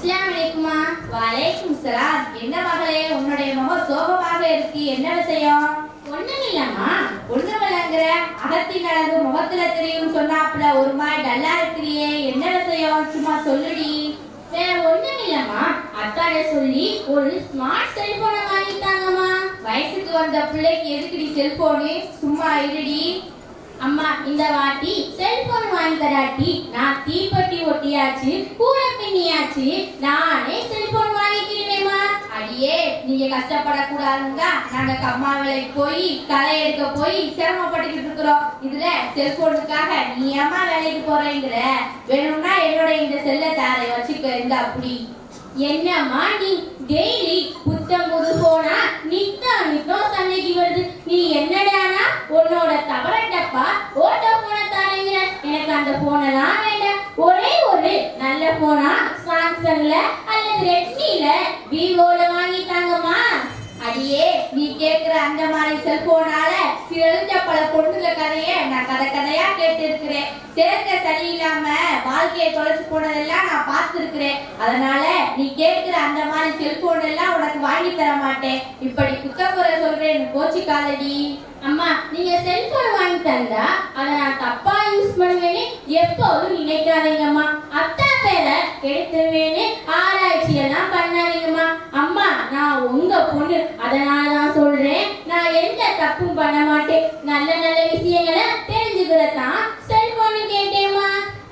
அஸ்ஸலாமு அலைக்குமா. வலைக்கும் சலாம். என்ன மகளே உன்னுடைய முகம் சோகமாக இருக்கு. என்ன விஷயம்? ஒண்ணுமில்லம்மா ஒண்ணுமில்லங்கிற அகத்தின் அழகு முகத்துல தெரியும் சொன்னாப்புல. ஒரு மாதிரி டல்லா இருக்கிறியே. என்ன விஷயம்? சும்மா சொல்லுடி. வேற ஒண்ணுமில்லம்மா அக்காட சொல்லி ஒரு ஸ்மார்ட் செல்போனை வாங்கிட்டாங்கம்மா. வயசுக்கு வந்த பிள்ளைக்கு எதுக்குடி செல்போனு சும்மா இருடி. அம்மா இந்த வாட்டி செல்போன் வாங்கி தராட்டி நான் தீப்பெட்டி ஒட்டியாச்சு கூட பின்னியாச்சு. நானே செல்போன் வாங்கிக்கிறேனேம்மா. அடியே நீங்க கஷ்டப்படக்கூடாதுங்க. நாங்க கம்மா வேலைக்கு போய் களை எடுக்க போய் சிரமப்பட்டுக்கிட்டு இருக்கிறோம். இதுல செல்போனுக்காக நீ அம்மா வேலைக்கு போறேங்கிற? வேணும்னா என்னோட இந்த செல்ல தாரை வச்சுக்க இருந்தா அப்படி. என்னம்மா நீ டெய்லி அந்த போனெல்லாம் வேண்டாம். ஒரே ஒரு நல்ல போனா சாம்சங்ல அல்லது ரெட்மில விவோல வாங்கிட்டாங்கம்மா. அடியே நீ கேக்குற அந்த மாதிரி செல்போனால சிறந்த பல பொண்ணுங்க கதைய நான் கதை கதையா கேட்டு இருக்கிறேன் சேர்க்க சரியில்லாம வாழ்க்கையை தொலைச்சு போனதெல்லாம் நான் பார்த்துருக்கிறேன் அதனால நீ கேட்கிற அந்த மாதிரி செல்போன் எல்லாம் உனக்கு வாங்கி தர மாட்டேன். இப்படி குத்தக்குறை சொல்றேன் கோச்சிக்காதடி. அம்மா நீங்க செல்போன் வாங்கி தந்தா அதை நான் தப்பா யூஸ் பண்ணுவேன்னு எப்போதும் நினைக்காதீங்கம்மா. அத்தா பேரை கெடுத்துருவேன்னு ஆராய்ச்சி எல்லாம் பண்ணாதீங்கம்மா. அம்மா நான் உங்க பொண்ணு. அதனால தான் சொல்றேன். நான் எந்த தப்பும் பண்ண மாட்டேன். நல்ல நல்ல விஷயங்களை தெரிஞ்சுக்கிறதான் செல்போன் கேட்டேம்மா.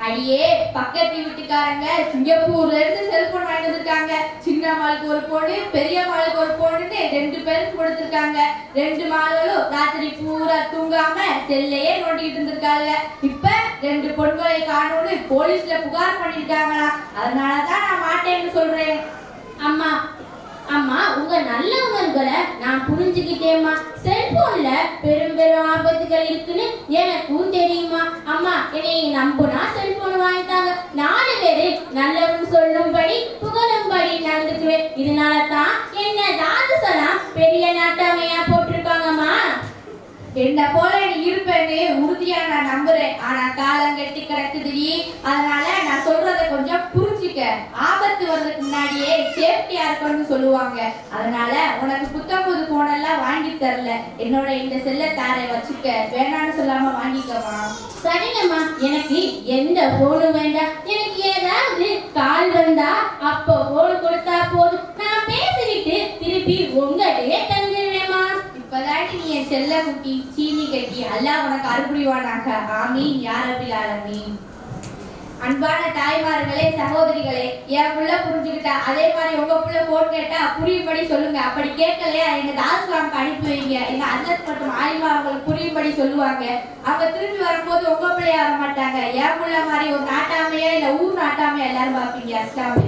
அடியே பக்கத்து வீட்டுக்காரங்க சிங்கப்பூர்ல இருந்து செல்போன் வாங்கிட்டு வந்திருக்காங்க. சின்ன மாளுக்கு ஒரு போனு பெரிய மாளுக்கு ஒரு போனுன்னு ரெண்டு பேருக்கு கொடுத்துருக்காங்க. ரெண்டு மாளுகளும் ராத்திரி பூரா தூங்காம செல்லையே நோண்டிட்டு இருந்திருக்காங்க. இப்ப ரெண்டு பொண்களை காணோன்னு போலீஸ்ல புகார் பண்ணிருக்காங்களா அதனாலதான் நான் மாட்டேன்னு சொல்றேன். அம்மா அம்மா உங்க நல்லவங்களை நான் புரிஞ்சுக்கிட்டேம்மா. செல்போன்ல பெரும் பெரும் ஆபத்துகள் இருக்குன்னு எனக்கும் தெரியும். அம்மா என்னை நம்புனா செல்போன் வாங்கிட்டாங்க நாலு பேரு நல்லவன் சொல்லும்படி புகழும்படி நடந்துக்குவேன். இதனால தான் என்ன சொல்லாம் பெரிய நாட்டாமையா போட்டிருக்காங்கம்மா என்ன போல நீ இருப்பேன்னு உறுதியா நான் நம்புறேன். ஆனா காலம் கட்டி கிடக்குதுடி அதனால நான் சொல்றத கொஞ்சம் புரிஞ்சுக்க. ஆபத்து வர்றதுக்கு முன்னாடியே சேஃப்டியா இருக்கணும்னு சொல்லுவாங்க. அதனால உனக்கு புத்தகம் தரல என்னோட இந்த செல்ல தாரை வச்சுக்க வேணாம்னு சொல்லாம வாங்கிக்கமா? சரிங்கம்மா. எனக்கு எந்த போனும் வேண்டாம். எனக்கு ஏதாவது கால் வந்தா அப்போ போன் கொடுத்தா போதும். நான் பேசிக்கிட்டு திருப்பி உங்கள்கிட்டயே தந்துடுவேம்மா. இப்பதாட்டி நீ என் செல்ல குட்டி சீனி கட்டி அல்லா உனக்கு அறுபடிவானாக ஆமீன் யா ரபில் ஆலமீன். அன்பான தாய்மார்களே சகோதரிகளே என் புள்ள புரிஞ்சுக்கிட்டா அதே மாதிரி உங்க புள்ள போன் கேட்டா புரியும்படி சொல்லுங்க. அப்படி கேட்கலையா? எங்க தாஸ்லாம்க்கு அனுப்பி வைங்க இந்த அஜத் மற்றும் ஆலிமா அவங்களுக்கு புரியும்படி சொல்லுவாங்க. அவங்க திரும்பி வரும்போது உங்க பிள்ளைய வர மாட்டாங்க. ஏன் புள்ள மாதிரி ஒரு நாட்டாமையா இல்ல ஊர் நாட்டாமையா எல்லாரும் பாப்பீங்க அஸ்லாமே